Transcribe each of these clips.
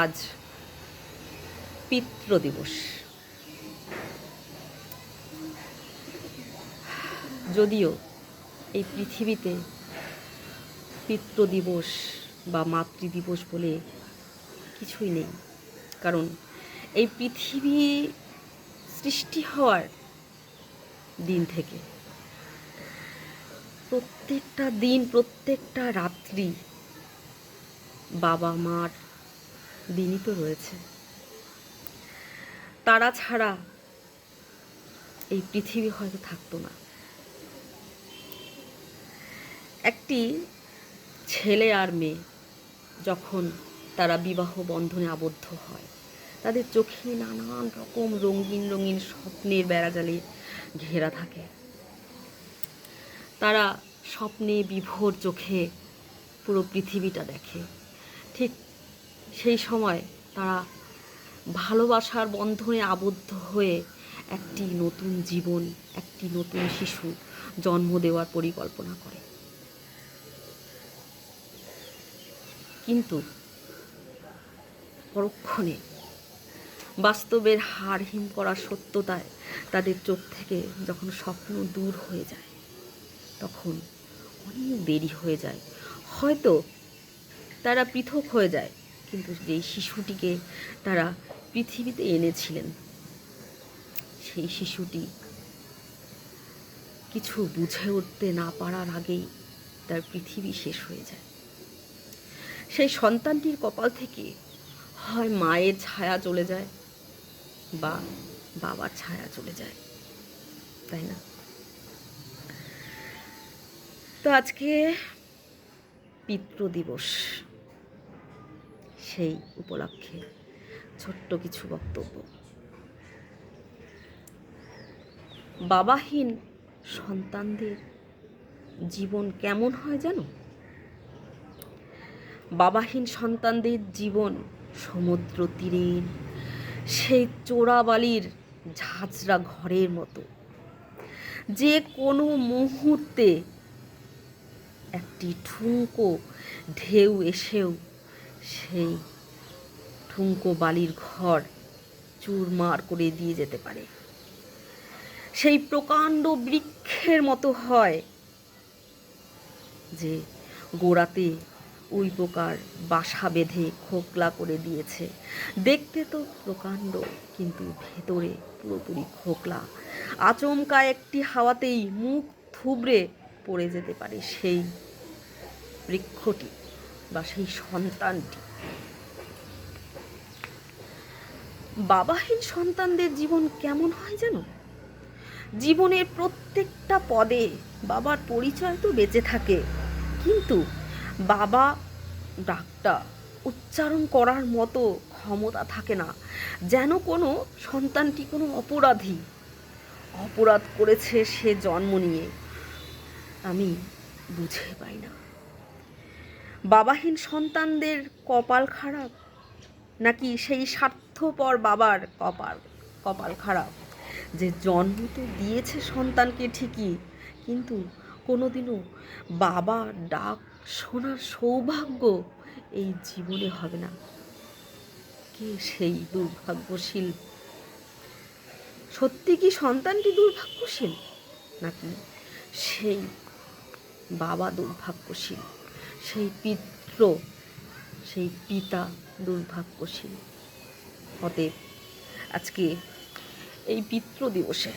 আজ পিতৃ দিবস যদিও এই পৃথিবীতে পিতৃ দিবস বা মাতৃ দিবস বলে কিছুই নেই, কারণ এই পৃথিবী সৃষ্টি হওয়ার দিন থেকে প্রত্যেকটা দিন, প্রত্যেকটা রাত্রি বাবা মার দিনই তো রয়েছে। তারা ছাড়া এই পৃথিবী হয়তো থাকতো না। একটি ছেলে আর মেয়ে যখন তারা বিবাহ বন্ধনে আবদ্ধ হয়, তাদের চোখে নানান রকম রঙিন রঙিন স্বপ্নের বেড়াজালে ঘেরা থাকে। তারা স্বপ্নে বিভোর চোখে পুরো পৃথিবীটা দেখে। ঠিক সেই সময় তারা ভালোবাসার বন্ধনে আবদ্ধ হয়ে একটি নতুন জীবন, একটি নতুন শিশু জন্ম দেওয়ার পরিকল্পনা করে। কিন্তু পরক্ষণে বাস্তবের হার হিম করার সত্যতায় তাদের চোখ থেকে যখন স্বপ্ন দূর হয়ে যায়, তখন অনেক দেরি হয়ে যায়। হয়তো তারা পৃথক হয়ে যায় কিন্তু যেই শিশুটিকে তারা পৃথিবীতে এনেছিলেন, সেই শিশুটি কিছু বুঝে উঠতে না পারার আগেই তার পৃথিবী শেষ হয়ে যায়। সেই সন্তানটির কপাল থেকে হয় মায়ের ছায়া চলে যায় বা বাবার ছায়া চলে যায়, তাই না? তো আজকে পিতৃ দিবস সেই উপলক্ষে ছোট্ট কিছু বক্তব্য। বাবাহীন সন্তানদের জীবন কেমন হয় জানো? বাবাহীন সন্তানদের জীবন সমুদ্র তীরের, সেই চোরাবালির ঝাঁঝরা ঘরের মতো। যে কোনো মুহূর্তে একটি ঠুঙ্কো ঢেউ এসেও সেই ঠুঙ্কো বালির ঘর চুরমার করে দিয়ে যেতে পারে। সেই প্রকাণ্ড বৃক্ষের মতো হয় যে গোড়াতে ওই পোকার বাসা বেঁধে খোকলা করে দিয়েছে। দেখতে তো প্রকাণ্ড, কিন্তু ভেতরে পুরোপুরি খোকলা। আচমকা একটি হাওয়াতেই মুখ থুবড়ে পড়ে যেতে পারে সেই বৃক্ষটি বা সেই সন্তানটি। বাবাহীন সন্তানদের জীবন কেমন হয় জানো? জীবনের প্রত্যেকটা পদে বাবার পরিচয় তো বেঁচে থাকে। কিন্তু বাবা ডাকটা উচ্চারণ করার মতো ক্ষমতা থাকে না, যেন কোনো সন্তানটি কোনো অপরাধী। অপরাধ করেছে সে জন্ম নিয়ে। আমি বুঝে পাই না। বাবাহীন সন্তানদের কপাল খারাপ? নাকি সেই স্বার্থপর বাবার কপাল কপাল খারাপ। যে জন্ম তো দিয়েছে সন্তানকে ঠিকই, কিন্তু কোনোদিনও বাবা ডাক শোনার সৌভাগ্য এই জীবনে হবে না। কে সেই দুর্ভাগ্যশীল? সত্যি কি সন্তানটি দুর্ভাগ্যশীল? নাকি সেই বাবা দুর্ভাগ্যশীল? সেই পিত্র সেই পিতা দুর্ভাগ্যশীল? অতএব আজকে এই পিতৃ দিবসে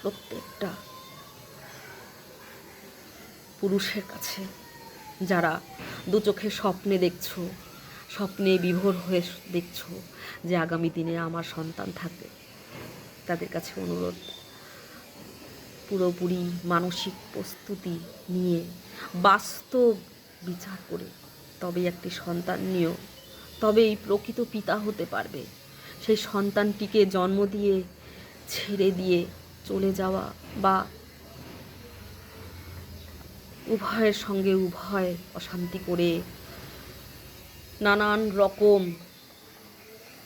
প্রত্যেকটা পুরুষের কাছে, যারা দু চোখে স্বপ্নে দেখছ, স্বপ্নে বিভোর হয়ে দেখছ যে আগামী দিনে আমার সন্তান থাকবে, তাদের কাছে অনুরোধ। পুরোপুরি মানসিক প্রস্তুতি নিয়ে বাস্তব বিচার করে তবে একটি সন্তান নিয়েও তবেই প্রকৃত পিতা হতে পারবে। সেই সন্তানটিকে জন্ম দিয়ে, ছেড়ে দিয়ে চলে যাওয়া বা উভয়ের সঙ্গে উভয় অশান্তি করে নানান রকম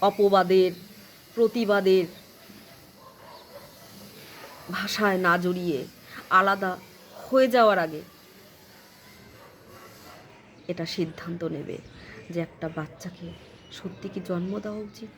অপবাদের, প্রতিবাদের ভাষায় না জড়িয়ে আলাদা হয়ে যাওয়ার আগে এটা সিদ্ধান্ত নেবে যে একটা বাচ্চাকে সত্যি কি জন্ম দেওয়া উচিত?